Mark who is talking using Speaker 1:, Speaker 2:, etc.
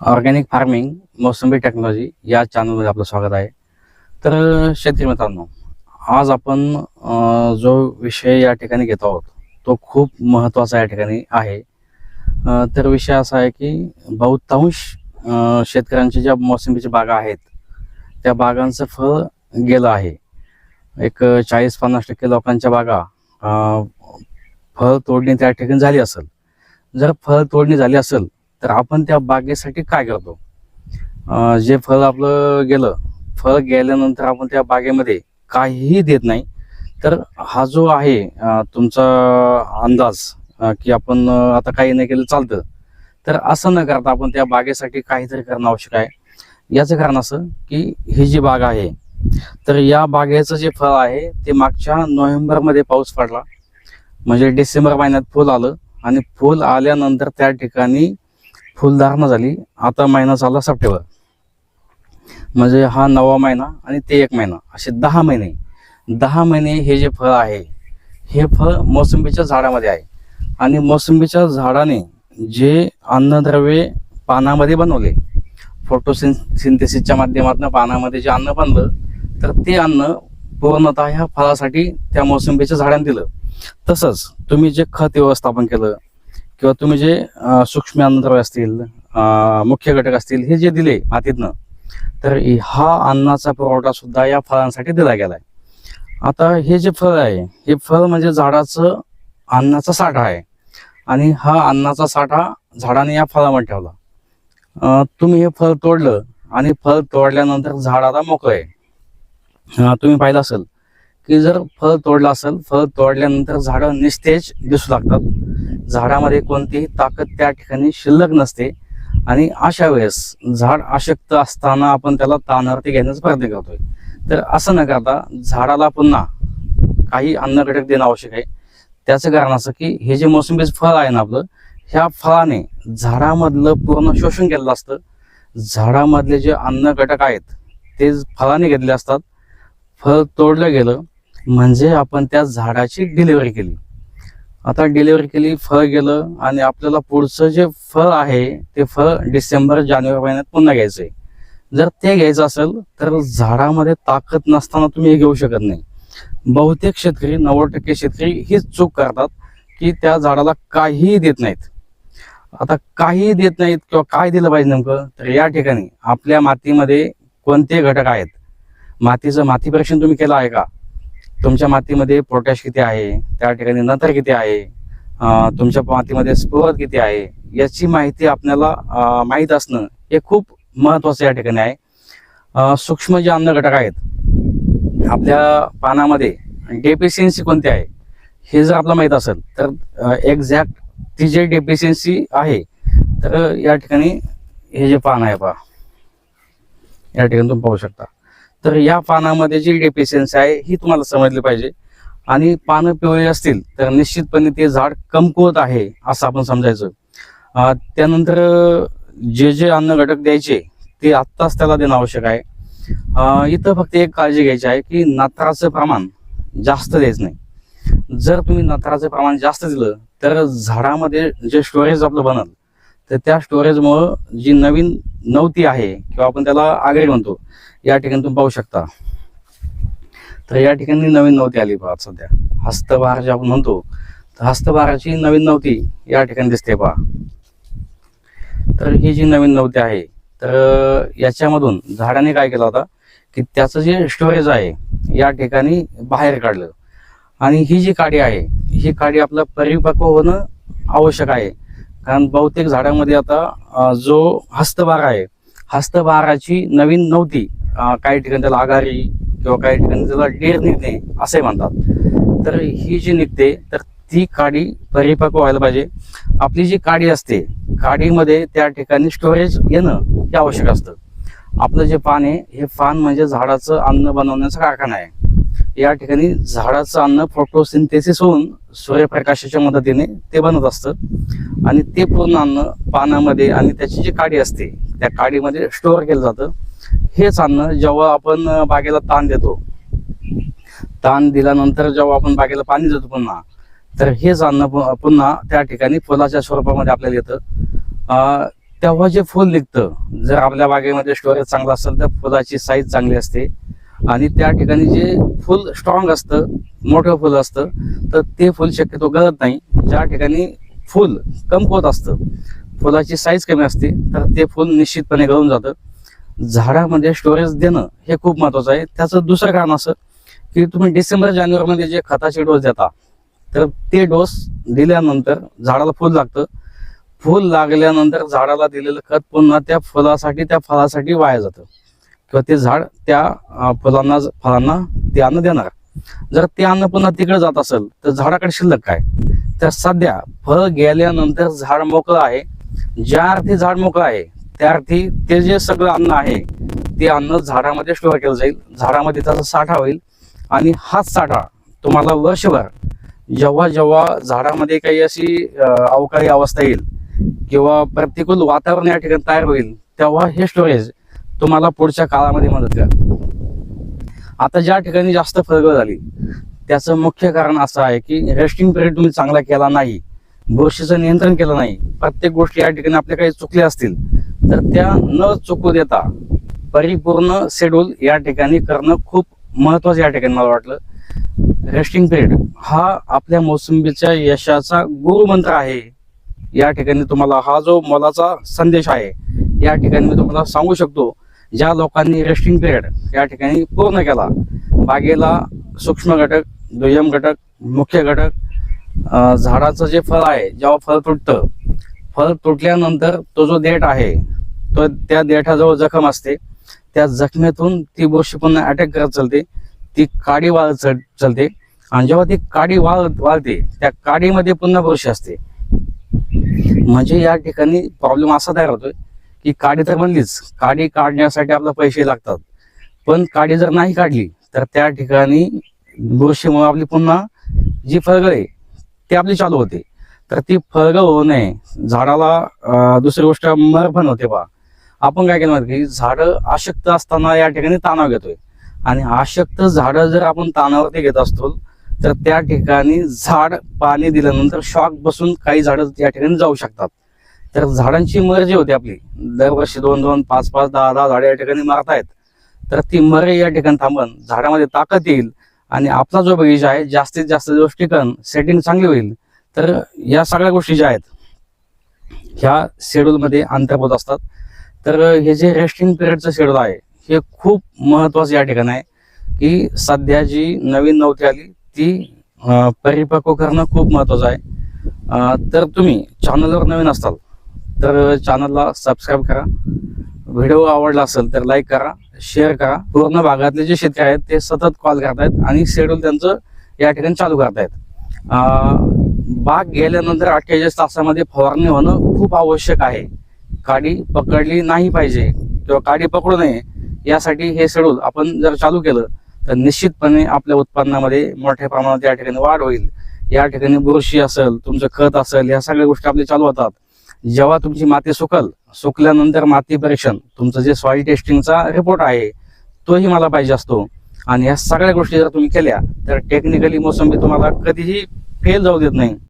Speaker 1: Organic farming मोसंबी technology या चॅनलमध्ये आपलं स्वागत आहे. तर शेतकरी मित्रांनो आज आपण जो विषय या ठिकाणी घेत आहोत तो खूप महत्त्वाचा या ठिकाणी आहे. तर विषय असा आहे की बहुतांश शेतकऱ्यांच्या ज्या मोसंबीच्या बागा आहेत त्या बागांचं फळ गेलं आहे. एक चाळीस पन्नास टक्के लोकांच्या बागा फळ तोडणी त्या ठिकाणी झाली असेल. जर फळ तोडणी झाली असेल तर आपण त्या बागेसाठी काय करतो? जे फळ आपलं गेलं फळ गेल्यानंतर आपण त्या बागेमध्ये काहीही देत नाही. तर हा जो आहे तुमचा अंदाज की आपण आता काही नाही केलं चालतं. तर असं न करता आपण त्या बागेसाठी काहीतरी करणं आवश्यक आहे. याचं कारण असं की ही जी बाग आहे तर या बागेचं जे फळ आहे ते मागच्या नोव्हेंबरमध्ये पाऊस पडला. म्हणजे डिसेंबर महिन्यात फुल आलं आणि फुल आल्यानंतर त्या ठिकाणी फुलधारणा झाली. आता महिना झाला सप्टेंबर. म्हणजे हा नवा महिना आणि ते एक महिना. असे दहा महिने. दहा महिने हे जे फळ आहे हे फळ मोसंबीच्या झाडामध्ये आहे. आणि मोसंबीच्या झाडाने जे अन्नद्रव्ये पानामध्ये बनवले फोटोसिन सिंथेसिसच्या माध्यमातून पानामध्ये जे अन्न बनलं तर ते अन्न पूर्णतः ह्या फळासाठी त्या मोसंबीच्या झाडाने दिलं. तसंच तुम्ही जे खत व्यवस्थापन केलं किंवा तुम्ही जे सूक्ष्म अन्नद्रव्य असतील मुख्य घटक असतील हे जे दिले मातीतनं तर हा अन्नाचा पुरवठा सुद्धा या फळांसाठी दिला गेलाय. आता हे जे फळ आहे हे फळ म्हणजे झाडाचं अन्नाचा साठा आहे. आणि हा अन्नाचा साठा झाडाने या फळामध्ये ठेवला. तुम्ही हे फळ तोडलं आणि फळ तोडल्यानंतर झाड आता मोकळं आहे. तुम्ही पाहिलं असेल की जर फळ तोडलं असेल फळ तोडल्यानंतर झाडं निस्तेज दिसू लागतात. झाडामध्ये कोणतीही ताकद त्या ठिकाणी शिल्लक नसते. आणि अशा वेळेस झाड अशक्त असताना आपण त्याला तानावरती घेण्याचा प्रयत्न करतोय. तर असं न करता झाडाला पुन्हा काही अन्न घटक देणं आवश्यक आहे. त्याचं कारण असं की हे जे मोसंबीचं फळ आहे ना आपलं ह्या फळाने झाडामधलं पूर्ण शोषण केलेलं असतं. झाडामधले जे अन्न घटक आहेत ते फळाने घेतले असतात. फळ तोडलं गेलं म्हणजे आपण त्या झाडाची डिलिव्हरी केली. आता डिलिव्हरी केली फळ गेलं आणि आपल्याला पुढचं जे फळ आहे ते फळ डिसेंबर जानेवारी महिन्यात पुन्हा घ्यायचं आहे. जर ते घ्यायचं असेल तर झाडामध्ये ताकद नसताना तुम्ही हे घेऊ शकत नाही. बहुतेक शेतकरी नव्वद टक्के शेतकरी हीच चूक करतात की त्या झाडाला काहीही देत नाहीत. आता काहीही देत नाहीत किंवा काय दिलं पाहिजे नेमकं तर या ठिकाणी आपल्या मातीमध्ये कोणते घटक आहेत? मातीचं माती परीक्षण तुम्ही केलं आहे का? तुमच्या मातीमध्ये पोटॅश किती आहे? त्या ठिकाणी नत्र किती आहे? तुमच्या मातीमध्ये स्फोरत किती आहे? याची माहिती आपल्याला माहीत असणं हे खूप महत्वाचं या ठिकाणी आहे. सूक्ष्म जे अन्न घटक आहेत आपल्या पानामध्ये डेफिशियन्सी कोणती आहे? हे जर आपल्याला माहीत असेल तर एक्झॅक्ट ती जे डेफिशियन्सी आहे तर या ठिकाणी हे जे पान आहे पहा या ठिकाणी तुम्ही पाहू शकता. तर या पानामध्ये जी डेफिशियन्सी आहे ही तुम्हाला समजली पाहिजे. आणि पानं पिवळी असतील तर निश्चितपणे ते झाड कमकुवत आहे असं आपण समजायचं. त्यानंतर जे जे अन्न घटक द्यायचे ते आत्ताच त्याला देणं आवश्यक आहे. इथं फक्त एक काळजी घ्यायची आहे की नात्राचं प्रमाण जास्त द्यायचं नाही. जर तुम्ही नात्राचं प्रमाण जास्त दिलं तर झाडामध्ये जे स्टोरेज आपलं बनल तर त्या स्टोरेजमुळं जी नवीन नवती आहे किंवा आपण त्याला आगरी म्हणतो या ठिकाणी तुम्ही पाहू शकता. तर या ठिकाणी नवीन नवती आली पहा सध्या. हस्तभार जे आपण म्हणतो तर हस्तभाराची नवीन नवती या ठिकाणी दिसते पहा तर ही जी नवीन नवती आहे तर याच्यामधून झाडाने काय केलं होता की त्याचं जे स्टोरेज आहे या ठिकाणी बाहेर काढलं. आणि ही जी काडी आहे ही काडी आपलं परिपक्व होणं आवश्यक आहे. कारण बहुतेक झाडामध्ये आता जो हस्तभार आहे हस्तभाराची नवीन नव्हती काही ठिकाणी त्याला आघारी किंवा काही ठिकाणी त्याला डेर निघणे असे म्हणतात. तर ही जी निघते तर ती काडी परिपक्व व्हायला पाहिजे. आपली जी काडी असते काडीमध्ये त्या ठिकाणी स्टोरेज येणं हे आवश्यक असतं. आपलं जे पान आहे हे पान म्हणजे झाडाचं अन्न बनवण्याचा कारखाना आहे. या ठिकाणी झाडाचं अन्न फोटोसिंथेसिस होऊन सूर्यप्रकाशाच्या मदतीने ते बनत असतं. आणि ते पूर्ण अन्न पानामध्ये आणि त्याची जी काडी असते त्या काडीमध्ये स्टोअर केलं जातं. हेच अन्न जेव्हा आपण बागेला ताण देतो ताण दिल्यानंतर जेव्हा आपण बागेला पाणी देतो पुन्हा तर हेच अन्न पु- पुन्हा त्या ठिकाणी फुलाच्या स्वरूपामध्ये आपल्याला येतं. तेव्हा जे फुल निघतं जर आपल्या बागेमध्ये स्टोरेज चांगलं असेल तर फुलाची साईज चांगली असते. आणि त्या ठिकाणी जे फुल स्ट्रॉंग असतं मोठं फुल असतं तर ते फुल शक्यतो गळत नाही. ज्या ठिकाणी फुल कमकुवत असतं फुलाची साईज कमी असते तर ते फुल निश्चितपणे गळून जातं. झाडामध्ये स्टोरेज देणं हे खूप महत्वाचं आहे. त्याचं दुसरं कारण असं की तुम्ही डिसेंबर जानेवारीमध्ये जे खताचे डोस देता तर ते डोस दिल्यानंतर झाडाला फुल लागतं. फुल लागल्यानंतर झाडाला दिलेलं खत पुन्हा त्या फुलासाठी त्या फळासाठी वाया जातं. किंवा ते झाड त्या फुलांना फळांना ते अन्न देणार. जर ते अन्न पुन्हा तिकडे जात असेल तर झाडाकडे शिल्लक काय? तर सध्या फळ गेल्यानंतर झाड मोकळं आहे. ज्या अर्थी झाड मोकळं आहे त्या अर्थी ते जे सगळं अन्न आहे ते अन्न झाडामध्ये स्टोअर केलं जाईल. झाडामध्ये त्याचा साठा होईल. आणि हाच साठा तुम्हाला वर्षभर जेव्हा जेव्हा झाडामध्ये काही अशी अवकाळी अवस्था येईल किंवा प्रतिकूल वातावरण या ठिकाणी तयार होईल तेव्हा हे स्टोरेज तुम्हाला पुढच्या काळामध्ये मदत करेल. आता ज्या ठिकाणी जास्त फळगळ झाली त्याचं मुख्य कारण असं आहे की रेस्टिंग पिरियड तुम्ही चांगला केला नाही बुरशीचं नियंत्रण केलं नाही प्रत्येक गोष्टी या ठिकाणी आपल्या काही चुकल्या असतील तर त्या न चुकू देता परिपूर्ण शेड्यूल या ठिकाणी करणं खूप महत्वाचं या ठिकाणी मला वाटलं. रेस्टिंग पिरियड हा आपल्या मोसंबीच्या यशाचा गुरुमंत्र आहे. या ठिकाणी तुम्हाला हा जो मोलाचा संदेश आहे या ठिकाणी मी तुम्हाला सांगू शकतो ज्या लोकांनी रेस्टिंग पिरियड या ठिकाणी पूर्ण केला बागेला सूक्ष्म घटक दुय्यम घटक मुख्य घटक झाडाचं जे फळ आहे जेव्हा फळ तुटतं फळ तुटल्यानंतर तो जो देठ आहे तो त्या देठाजवळ जखम असते. त्या जखमेतून ती बुरशी पुन्हा अटॅक करत चालते. ती काडी वाळत चालते. आणि जेव्हा ती काडी वाळ वाळते त्या काडीमध्ये पुन्हा बुरशी असते. म्हणजे या ठिकाणी प्रॉब्लेम असा तयार होतोय की काडी तर बनलीच काडी काढण्यासाठी आपला पैसे लागतात. पण काडी जर नाही काढली तर त्या ठिकाणी बुरशीमुळे आपली पुन्हा जी फळगळ आहे ती आपली चालू होते. तर ती फळगळ होऊ नये. झाडाला दुसरी गोष्ट मर पण होते बा. आपण काय केलं माहिती की? झाडं आशक्त असताना या ठिकाणी ताणाव घेतोय. आणि आशक्त झाडं जर आपण ताणावरती घेत असतो तर त्या ठिकाणी झाड पाणी दिल्यानंतर शॉक बसून काही झाडं या ठिकाणी जाऊ शकतात. तर झाडांची मर जी होती आपली दरवर्षी दोन दोन पाच पाच दहा दहा झाडे या ठिकाणी मारतायत. तर ती मर या ठिकाणी थांबून झाडामध्ये ताकद येईल आणि आपला जो बगीचा आहे जास्तीत जास्त दिवस ठिकाण सेटिंग चांगली होईल. तर या सगळ्या गोष्टी ज्या आहेत ह्या शेड्यूलमध्ये अंतर्भूत असतात. तर हे जे रेस्टिंग पिरियडचं शेड्यूल आहे हे खूप महत्वाचं या ठिकाणी आहे की सध्या जी नवीन नवती आली ती परिपक्व करणं खूप महत्वाचं आहे. तर तुम्ही चॅनलवर नवीन असाल तर चॅनलला सबस्क्राईब करा. व्हिडिओ आवडला असेल तर लाईक करा शेअर करा. पूर्ण भागातले जे शेतकरी आहेत ते सतत कॉल करतायत आणि शेड्यूल त्यांचं या ठिकाणी चालू करतायत. बाग गेल्यानंतर अठ्ठेचाळीस तासामध्ये फवारणी होणं खूप आवश्यक आहे. काडी पकडली नाही पाहिजे किंवा काडी पकडू नये यासाठी हे शेड्यूल आपण जर चालू केलं तर निश्चितपणे आपल्या उत्पन्नामध्ये मोठ्या प्रमाणात या ठिकाणी वाढ होईल. या ठिकाणी बुरशी असेल तुमचं खत असेल या सगळ्या गोष्टी आपल्या चालू होतात. जेव्हा तुमची माती सुकल सुकल्यानंतर माती परीक्षण तुमचं जे सॉइल टेस्टिंगचा रिपोर्ट आहे तोही मला पाहिजे असतो. आणि या सगळ्या गोष्टी जर तुम्ही केल्या तर टेक्निकली मोसंबी तुम्हाला कधीही फेल जाऊ देत नाही.